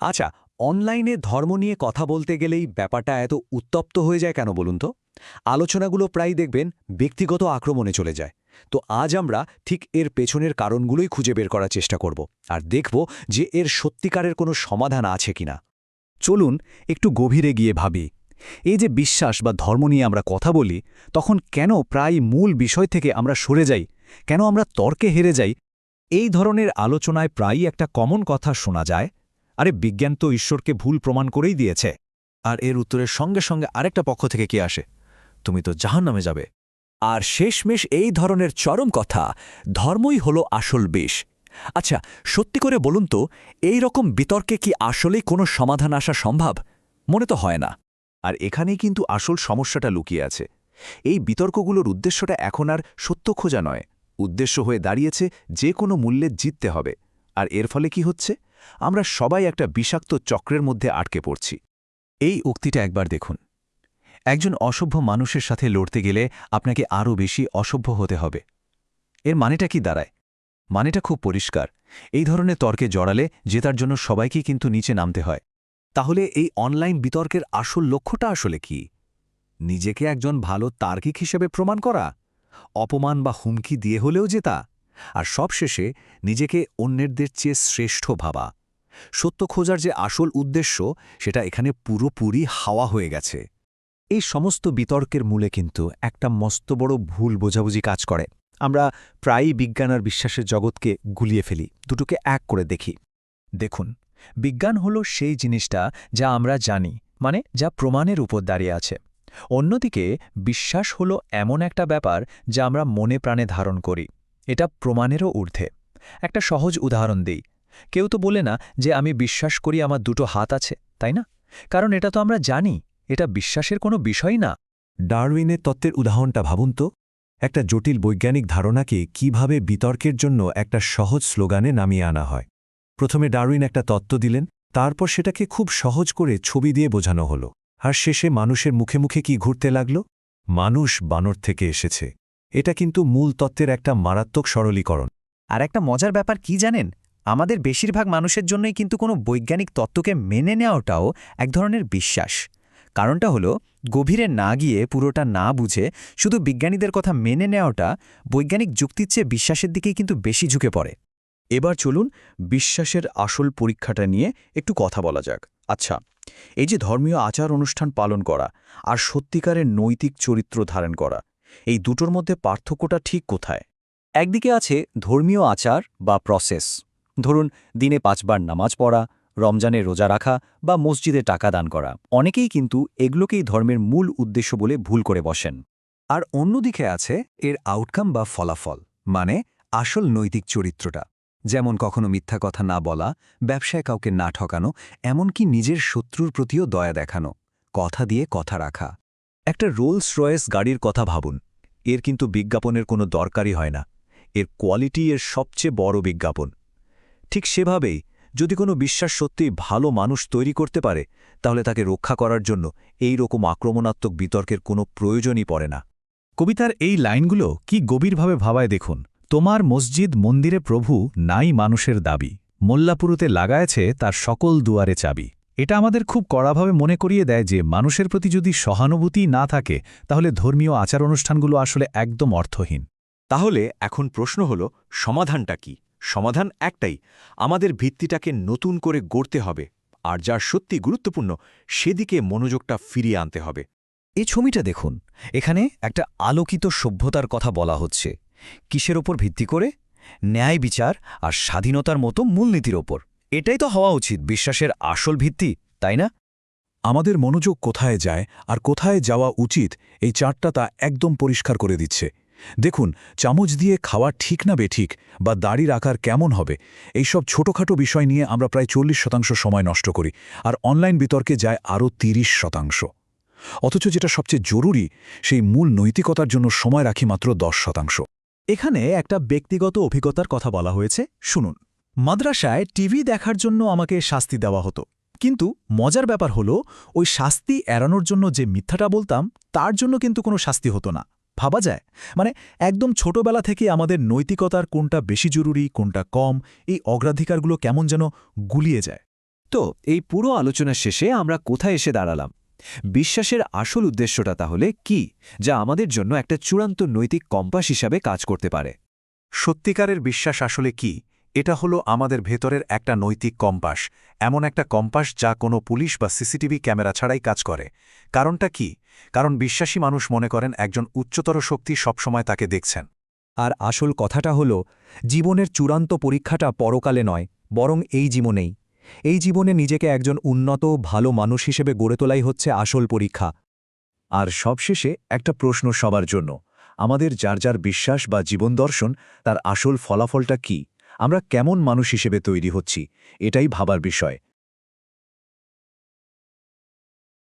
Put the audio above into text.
আচ্ছা অনলাইনে ধর্ম নিয়ে কথা বলতে গেলেই ব্যাপারটা এত উত্তপ্ত হয়ে যায় কেন বলুন তো? আলোচনাগুলো প্রায় দেখবেন ব্যক্তিগত আক্রমণে চলে যায়। তো আজ আমরা ঠিক এর পেছনের কারণগুলোই খুঁজে বের করার চেষ্টা করব আর দেখব যে এর সত্যিকারের কোনো সমাধান আছে কিনা। চলুন একটু গভীরে গিয়ে ভাবি। এই যে বিশ্বাস বা ধর্ম নিয়ে আমরা কথা বলি, তখন কেন প্রায় মূল বিষয় থেকে আমরা সরে যাই? কেন আমরা তর্কে হেরে যাই? এই ধরনের আলোচনায় প্রায়ই একটা কমন কথা শোনা যায় আরে, বিজ্ঞান তো ঈশ্বরকে ভুল প্রমাণ করেই দিয়েছে। আর এর উত্তরের সঙ্গে সঙ্গে আরেকটা পক্ষ থেকে কে আসে? তুমি তো জাহান নামে যাবে। আর শেষমেশ এই ধরনের চরম কথা ধর্মই হলো আসল বিষ। আচ্ছা সত্যি করে বলুন তো, এই রকম বিতর্কে কি আসলেই কোনো সমাধান আসা সম্ভব? মনে তো হয় না। আর এখানেই কিন্তু আসল সমস্যাটা লুকিয়ে আছে। এই বিতর্কগুলোর উদ্দেশ্যটা এখন আর সত্য খোঁজা নয়। উদ্দেশ্য হয়ে দাঁড়িয়েছে যে কোনো মূল্যে জিততে হবে। আর এর ফলে কি হচ্ছে? আমরা সবাই একটা বিষাক্ত চক্রের মধ্যে আটকে পড়ছি। এই উক্তিটা একবার দেখুন। একজন অসভ্য মানুষের সাথে লড়তে গেলে আপনাকে আরও বেশি অসভ্য হতে হবে। এর মানেটা কি দাঁড়ায়? মানেটা খুব পরিষ্কার। এই ধরনের তর্কে জড়ালে জেতার জন্য সবাইকেই কিন্তু নিচে নামতে হয়। তাহলে এই অনলাইন বিতর্কের আসল লক্ষ্যটা আসলে কি? নিজেকে একজন ভালো তার্কিক হিসেবে প্রমাণ করা? অপমান বা হুমকি দিয়ে হলেও জেতা? আর সবশেষে নিজেকে অন্যেরদের চেয়ে শ্রেষ্ঠ ভাবা। সত্য খোঁজার যে আসল উদ্দেশ্য, সেটা এখানে পুরোপুরি হাওয়া হয়ে গেছে। এই সমস্ত বিতর্কের মূলে কিন্তু একটা মস্ত বড় ভুল বোঝাবুঝি কাজ করে। আমরা প্রায়ই বিজ্ঞান আর বিশ্বাসের জগৎকে গুলিয়ে ফেলি, দুটোকে এক করে দেখি। দেখুন, বিজ্ঞান হলো সেই জিনিসটা যা আমরা জানি মানে যা প্রমাণের উপর দাঁড়িয়ে আছে। অন্যদিকে, বিশ্বাস হলো এমন একটা ব্যাপার যা আমরা মনে প্রাণে ধারণ করি। এটা প্রমাণেরও ঊর্ধ্বে। একটা সহজ উদাহরণ দিই। কেউ তো বলে না যে আমি বিশ্বাস করি আমার দুটো হাত আছে, তাই না? কারণ এটা তো আমরা জানি, এটা বিশ্বাসের কোনো বিষয় না। ডারউইনের তত্ত্বের উদাহরণটা ভাবুন তো। একটা জটিল বৈজ্ঞানিক ধারণাকে কীভাবে বিতর্কের জন্য একটা সহজ স্লোগানে নামিয়ে আনা হয়। প্রথমে ডারউইন একটা তত্ত্ব দিলেন, তারপর সেটাকে খুব সহজ করে ছবি দিয়ে বোঝানো হলো। আর শেষে মানুষের মুখে মুখে কি ঘুরতে লাগল? মানুষ বানর থেকে এসেছে। এটা কিন্তু মূল তত্ত্বের একটা মারাত্মক সরলীকরণ। আর একটা মজার ব্যাপার কি জানেন? আমাদের বেশিরভাগ মানুষের জন্যই কিন্তু কোনো বৈজ্ঞানিক তত্ত্বকে মেনে নেওয়াটাও এক ধরনের বিশ্বাস। কারণটা হলো, গভীরে না গিয়ে পুরোটা না বুঝে শুধু বিজ্ঞানীদের কথা মেনে নেওয়াটা বৈজ্ঞানিক যুক্তির চেয়ে বিশ্বাসের দিকেই কিন্তু বেশি ঝুঁকে পড়ে। এবার চলুন বিশ্বাসের আসল পরীক্ষাটা নিয়ে একটু কথা বলা যাক। আচ্ছা এই যে ধর্মীয় আচার অনুষ্ঠান পালন করা আর সত্যিকারের নৈতিক চরিত্র ধারণ করা এই দুটোর মধ্যে পার্থক্যটা ঠিক কোথায়? একদিকে আছে ধর্মীয় আচার বা প্রসেস ধরুন, দিনে পাঁচবার নামাজ পড়া, রমজানে রোজা রাখা বা মসজিদে টাকা দান করা। অনেকেই কিন্তু এগুলোকেই ধর্মের মূল উদ্দেশ্য বলে ভুল করে বসেন। আর অন্যদিকে আছে এর আউটকাম বা ফলাফল মানে আসল নৈতিক চরিত্রটা। যেমন কখনো মিথ্যা কথা না বলা, ব্যবসায় কাউকে না ঠকানো, এমনকি নিজের শত্রুর প্রতিও দয়া দেখানো, কথা দিয়ে কথা রাখা। একটা রোলস রয়েস গাড়ির কথা ভাবুন। এর কিন্তু বিজ্ঞাপনের কোনো দরকারই হয় না। এর কোয়ালিটি এর সবচেয়ে বড় বিজ্ঞাপন। ঠিক সেভাবেই যদি কোনো বিশ্বাস সত্যিই ভালো মানুষ তৈরি করতে পারে, তাহলে তাকে রক্ষা করার জন্য এই রকম আক্রমণাত্মক বিতর্কের কোনো প্রয়োজনই পড়ে না। কবিতার এই লাইনগুলো কি গভীরভাবে ভাবায় দেখুন। তোমার মসজিদ মন্দিরে প্রভু নাই মানুষের দাবি। মোল্লাপুরুতে লাগায়েছে তার সকল দুয়ারে চাবি। এটা আমাদের খুব কড়াভাবে মনে করিয়ে দেয় যে মানুষের প্রতি যদি সহানুভূতি না থাকে তাহলে ধর্মীয় আচার অনুষ্ঠানগুলো আসলে একদম অর্থহীন। তাহলে এখন প্রশ্ন হল সমাধানটা কি? সমাধান একটাই আমাদের ভিত্তিটাকে নতুন করে গড়তে হবে আর যা সত্যি গুরুত্বপূর্ণ সেদিকে মনোযোগটা ফিরিয়ে আনতে হবে। এই ছবিটা দেখুন এখানে একটা আলোকিত সভ্যতার কথা বলা হচ্ছে। কিসের ওপর ভিত্তি করে? ন্যায় বিচার আর স্বাধীনতার মতো মূলনীতির ওপর। এটাই তো হওয়া উচিত, বিশ্বাসের আসল ভিত্তি, তাই না? আমাদের মনোযোগ কোথায় যায় আর কোথায় যাওয়া উচিত, এই চারটা তা একদম পরিষ্কার করে দিচ্ছে। দেখুন, চামচ দিয়ে খাওয়া ঠিক না বেঠিক বা দাড়ির আকার কেমন হবে, এইসব ছোটখাটো বিষয় নিয়ে আমরা প্রায় চল্লিশ শতাংশ সময় নষ্ট করি আর অনলাইন বিতর্কে যায় আরও তিরিশ শতাংশ। অথচ যেটা সবচেয়ে জরুরি, সেই মূল নৈতিকতার জন্য সময় রাখি মাত্র দশ শতাংশ। এখানে একটা ব্যক্তিগত অভিজ্ঞতার কথা বলা হয়েছে, শুনুন। মাদ্রাসায় টিভি দেখার জন্য আমাকে শাস্তি দেওয়া হতো। কিন্তু মজার ব্যাপার হলো, ওই শাস্তি এড়ানোর জন্য যে মিথ্যাটা বলতাম, তার জন্য কিন্তু কোনো শাস্তি হতো না। ভাবা যায়? মানে একদম ছোটবেলা থেকে আমাদের নৈতিকতার কোনটা বেশি জরুরি, কোনটা কম, এই অগ্রাধিকারগুলো কেমন যেন গুলিয়ে যায়। তো এই পুরো আলোচনার শেষে আমরা কোথায় এসে দাঁড়ালাম? বিশ্বাসের আসল উদ্দেশ্যটা তাহলে কি, যা আমাদের জন্য একটা চূড়ান্ত নৈতিক কম্পাস হিসাবে কাজ করতে পারে? সত্যিকারের বিশ্বাস আসলে কি? এটা হলো আমাদের ভেতরের একটা নৈতিক কম্পাস, এমন একটা কম্পাস যা কোনো পুলিশ বা সিসিটিভি ক্যামেরা ছাড়াই কাজ করে। কারণটা কি? কারণ বিশ্বাসী মানুষ মনে করেন একজন উচ্চতর শক্তি সবসময় তাকে দেখছেন। আর আসল কথাটা হল, জীবনের চূড়ান্ত পরীক্ষাটা পরকালে নয়, বরং এই জীবনেই। এই জীবনে নিজেকে একজন উন্নত, ভালো মানুষ হিসেবে গড়ে তোলাই হচ্ছে আসল পরীক্ষা। আর সবশেষে একটা প্রশ্ন সবার জন্য, আমাদের যার যার বিশ্বাস বা জীবন দর্শন, তার আসল ফলাফলটা কি? আমরা কেমন মানুষ হিসেবে তৈরি হচ্ছি এটাই ভাবার বিষয়।